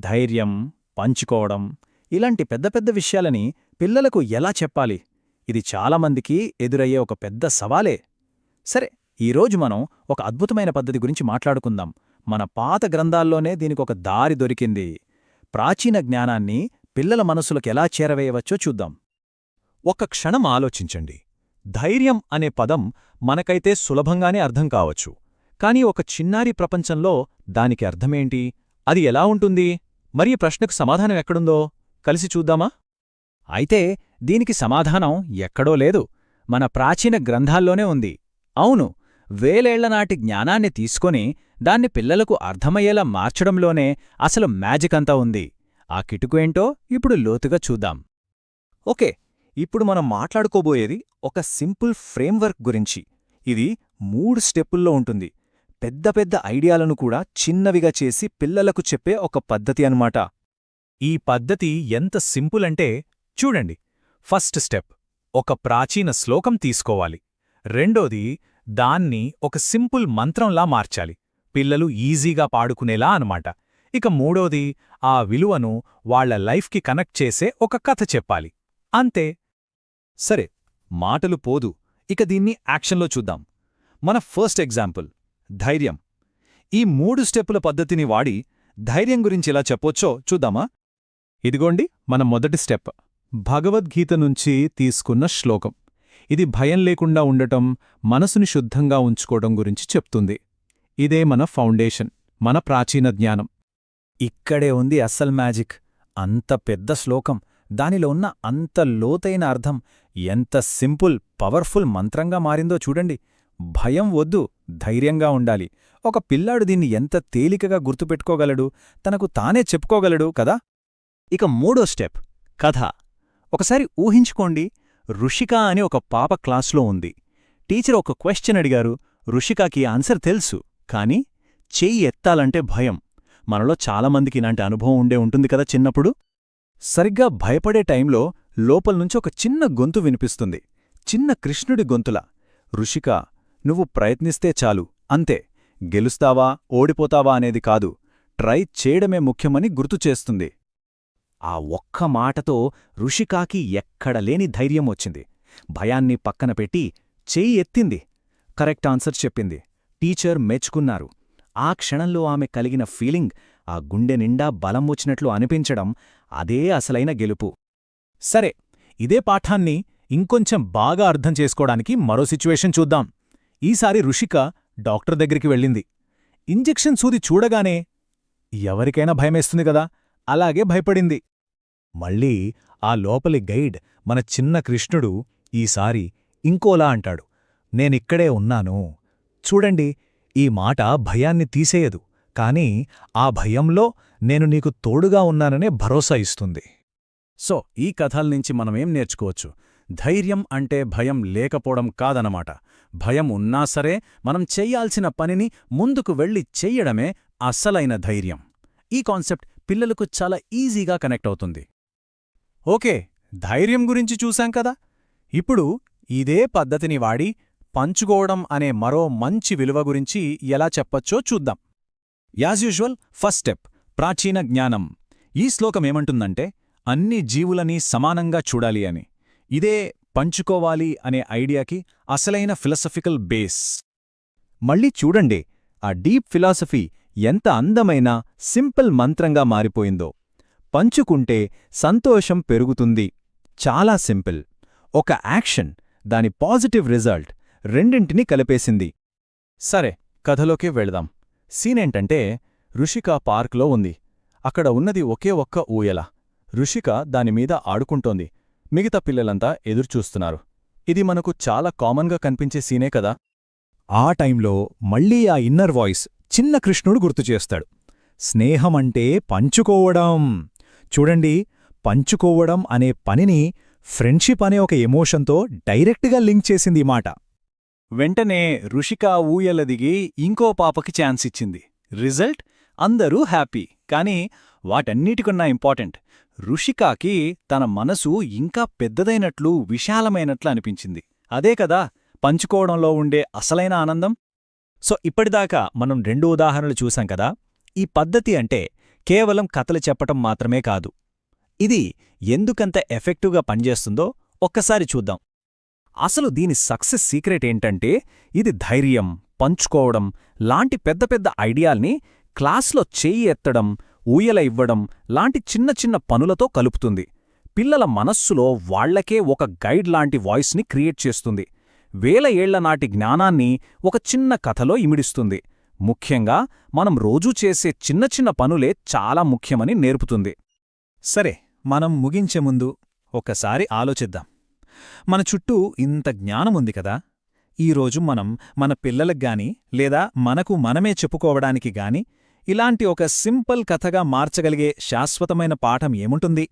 ధైర్యం పంచుకోవడం ఇలాంటి పెద్ద పెద్ద విషయాలని పిల్లలకు ఎలా చెప్పాలి? ఇది చాలామందికి ఎదురయ్యే ఒక పెద్ద సవాలే. సరే ఈరోజు మనం ఒక అద్భుతమైన పద్ధతి గురించి మాట్లాడుకుందాం. మన పాత గ్రంథాల్లోనే దీనికొక దారి దొరికింది. ప్రాచీన జ్ఞానాన్ని పిల్లల మనసులకు ఎలా చేరవేయవచ్చో చూద్దాం. ఒక్క క్షణం ఆలోచించండి. ధైర్యం అనే పదం మనకైతే సులభంగానే అర్థం కావచ్చు. కాని ఒక చిన్నారి ప్రపంచంలో దానికి అర్థమేంటి? అది ఎలా ఉంటుంది? మరి ప్రశ్నకు సమాధానం ఎక్కడుందో కలిసి చూద్దామా? అయితే దీనికి సమాధానం ఎక్కడో లేదు. మన ప్రాచీన గ్రంథాల్లోనే ఉంది. అవును వేలేళ్ళనాటి జ్ఞానాన్ని తీసుకొని దాన్ని పిల్లలకు అర్థమయ్యేలా మార్చడంలోనే అసలు మ్యాజిక్ అంతా ఉంది. ఆ కిటుకు ఏంటో ఇప్పుడు లోతుగా చూద్దాం. ఓకే ఇప్పుడు మనం మాట్లాడుకోబోయేది ఒక సింపుల్ ఫ్రేమ్వర్క్ గురించి. ఇది మూడు స్టెప్పుల్లో ఉంటుంది. పెద్ద పెద్ద ఐడియాలను కూడా చిన్నవిగా చేసి పిల్లలకు చెప్పే ఒక పద్ధతి అన్నమాట. ఈ పద్ధతి ఎంత సింపుల్ అంటే చూడండి. First step. ఒక ప్రాచీన శ్లోకం తీసుకోవాలి. రెండోది దాన్ని ఒక సింపుల్ మంత్రంలా మార్చాలి. పిల్లలు ఈజీగా పాడుకునేలా అనమాట ఇక మూడోది ఆ విలువను వాళ్ళ లైఫ్కి కనెక్ట్ చేసే ఒక కథ చెప్పాలి. అంతే. సరే మాటలు పోదు. ఇక దీన్ని యాక్షన్లో చూద్దాం. మన ఫస్ట్ ఎగ్జాంపుల్. ధైర్యం. ఈ మూడు స్టెప్పుల పద్ధతిని వాడి ధైర్యం గురించి ఎలా చెప్పొచ్చో చూద్దామా? ఇదిగోండి మన మొదటి స్టెప్. భగవద్గీత నుంచి తీసుకున్న శ్లోకం. ఇది భయం లేకుండా ఉండటం మనసుని శుద్ధంగా ఉంచుకోవడం గురించి చెప్తుంది. ఇదే మన ఫౌండేషన్ మన ప్రాచీన జ్ఞానం. ఇక్కడే ఉంది అస్సల్ మ్యాజిక్. అంత పెద్ద శ్లోకం. దానిలో ఉన్న అంత లోతైన అర్థం ఎంత సింపుల్ పవర్ఫుల్ మంత్రంగా మారిందో చూడండి. భయం వద్దు ధైర్యంగా ఉండాలి. ఒక పిల్లాడు దీన్ని ఎంత తేలికగా గుర్తుపెట్టుకోగలడు? తనకు తానే చెప్పుకోగలడు కదా? ఇక మూడో స్టెప్ కథ. ఒకసారి ఊహించుకోండి రుషిక అని ఒక పాప క్లాస్లో ఉంది. టీచర్ ఒక క్వశ్చన్ అడిగారు రుషికాకి ఆన్సర్ తెలుసు కాని చెయ్యి ఎత్తాలంటే భయం. మనలో చాలామందికి ఇలాంటి అనుభవం ఉండే ఉంటుంది కదా చిన్నప్పుడు? సరిగ్గా భయపడే టైంలో లోపల్నుంచి ఒక చిన్న గొంతు వినిపిస్తుంది. చిన్న కృష్ణుడి గొంతులా. రుషికా నువ్వు ప్రయత్నిస్తే చాలు. అంతే. గెలుస్తావా ఓడిపోతావా అనేది కాదు. ట్రై చేయడమే ముఖ్యమని గుర్తుచేస్తుంది ఆ ఒక్క మాటతో ఋషికాకి ఎక్కడలేని ధైర్యం వచ్చింది. భయాన్ని పక్కన పెట్టి చెయ్యి ఎత్తింది. కరెక్ట్ ఆన్సర్ చెప్పింది. టీచర్ మెచ్చుకున్నారు. ఆ క్షణంలో ఆమె కలిగిన ఫీలింగ్ ఆ గుండె నిండా బలం వచ్చినట్లు అనిపించడం అదే అసలైన గెలుపు. సరే ఇదే పాఠాన్ని ఇంకొంచెం బాగా అర్థం చేసుకోవడానికి మరో సిచ్యువేషన్ చూద్దాం. ఈసారి రుషిక డాక్టర్ దగ్గరికి వెళ్ళింది. ఇంజెక్షన్ సూది చూడగానే ఎవరికైనా భయమేస్తుంది కదా? అలాగే భయపడింది. మళ్ళీ ఆ లోపలి గైడ్ మన చిన్న కృష్ణుడు ఈసారి ఇంకోలా అంటాడు. నేనిక్కడే ఉన్నాను. చూడండి ఈ మాట భయాన్ని తీసేయదు. కాని ఆ భయంలో నేను నీకు తోడుగా ఉన్నాననే భరోసా ఇస్తుంది. సో ఈ కథల్నించి మనమేం నేర్చుకోవచ్చు? ధైర్యం అంటే భయం లేకపోవడం కాదనమాట. భయం ఉన్నా సరే మనం చెయ్యాల్సిన పనిని ముందుకు వెళ్ళి చెయ్యడమే అస్సలైన ధైర్యం. ఈ కాన్సెప్ట్ పిల్లలకు చాలా ఈజీగా కనెక్ట్ అవుతుంది. ఓకే ధైర్యం గురించి చూశాం కదా? ఇప్పుడు ఇదే పద్ధతిని వాడి పంచుకోవడం అనే మరో మంచి విలువ గురించి ఎలా చెప్పచ్చో చూద్దాం. యాజ్ యూజువల్ ఫస్ట్ స్టెప్ ప్రాచీన జ్ఞానం. ఈ శ్లోకమేమంటుందంటే అన్ని జీవులని సమానంగా చూడాలి అని. ఇదే పంచుకోవాలి అనే ఐడియాకి అసలైన ఫిలసఫికల్ బేస్. మళ్ళీ చూడండి ఆ డీప్ ఫిలాసఫీ ఎంత అందమైన సింపుల్ మంత్రంగా మారిపోయిందో. పంచుకుంటే సంతోషం పెరుగుతుంది. చాలా సింపుల్. ఒక యాక్షన్ దాని పాజిటివ్ రిజల్ట్ రెండింటినీ కలిపేసింది. సరే కథలోకే వెళదాం. సీనేంటంటే రుషిక పార్క్లో ఉంది. అక్కడ ఉన్నది ఒకే ఒక్క ఊయల. రుషిక దానిమీద ఆడుకుంటోంది. మిగతా పిల్లలంతా ఎదురుచూస్తున్నారు. ఇది మనకు చాలా కామన్గా కనిపించే సీనే కదా? ఆ టైంలో మళ్ళీ ఆ ఇన్నర్ వాయిస్ చిన్న కృష్ణుడు గుర్తుచేస్తాడు స్నేహమంటే పంచుకోవడం. చూడండి పంచుకోవడం అనే పనిని ఫ్రెండ్షిప్ అనే ఒక ఎమోషన్తో డైరెక్ట్గా లింక్ చేసింది మాట. వెంటనే రుషిక ఊయలదిగి ఇంకో పాపకి ఛాన్స్ ఇచ్చింది రిజల్ట్? అందరూ హ్యాపీ. కానీ వాటన్నిటికన్నా ఇంపార్టెంట్. ఋషికాకి తన మనసు ఇంకా పెద్దదైనట్లు విశాలమైనట్లు అనిపించింది. అదే కదా పంచుకోవడంలో ఉండే అసలైన ఆనందం? సో ఇప్పటిదాకా మనం రెండు ఉదాహరణలు చూశాం కదా ఈ పద్ధతి అంటే కేవలం కథలు చెప్పటం మాత్రమే కాదు. ఇది ఎందుకంత ఎఫెక్టివ్గా పనిచేస్తుందో ఒక్కసారి చూద్దాం. అసలు దీని సక్సెస్ సీక్రెట్ ఏంటంటే ఇది ధైర్యం పంచుకోవడం లాంటి పెద్ద పెద్ద ఐడియాల్ని క్లాస్లో చేయి ఎత్తడం ఊయల ఇవ్వడం లాంటి చిన్న చిన్న పనులతో కలుపుతుంది. పిల్లల మనస్సులో వాళ్ళకే ఒక గైడ్ లాంటి వాయిస్ని క్రియేట్ చేస్తుంది. వేల ఏళ్ళ నాటి జ్ఞానాన్ని ఒక చిన్న కథలో ఇమిడిస్తుంది. ముఖ్యంగా మనం రోజూ చేసే చిన్న చిన్న పనులే చాలా ముఖ్యమని నేర్పుతుంది. సరే మనం ముగించే ముందు ఒకసారి ఆలోచిద్దాం. మన చుట్టూ ఇంత జ్ఞానముంది కదా? ఈరోజు మనం మన పిల్లలకు గాని లేదా మనకు మనమే చెప్పుకోవడానికి గాని ఇలాంటి ఒక సింపుల్ కథగా మార్చగలిగే శాశ్వతమైన పాఠం ఏముంటుంది?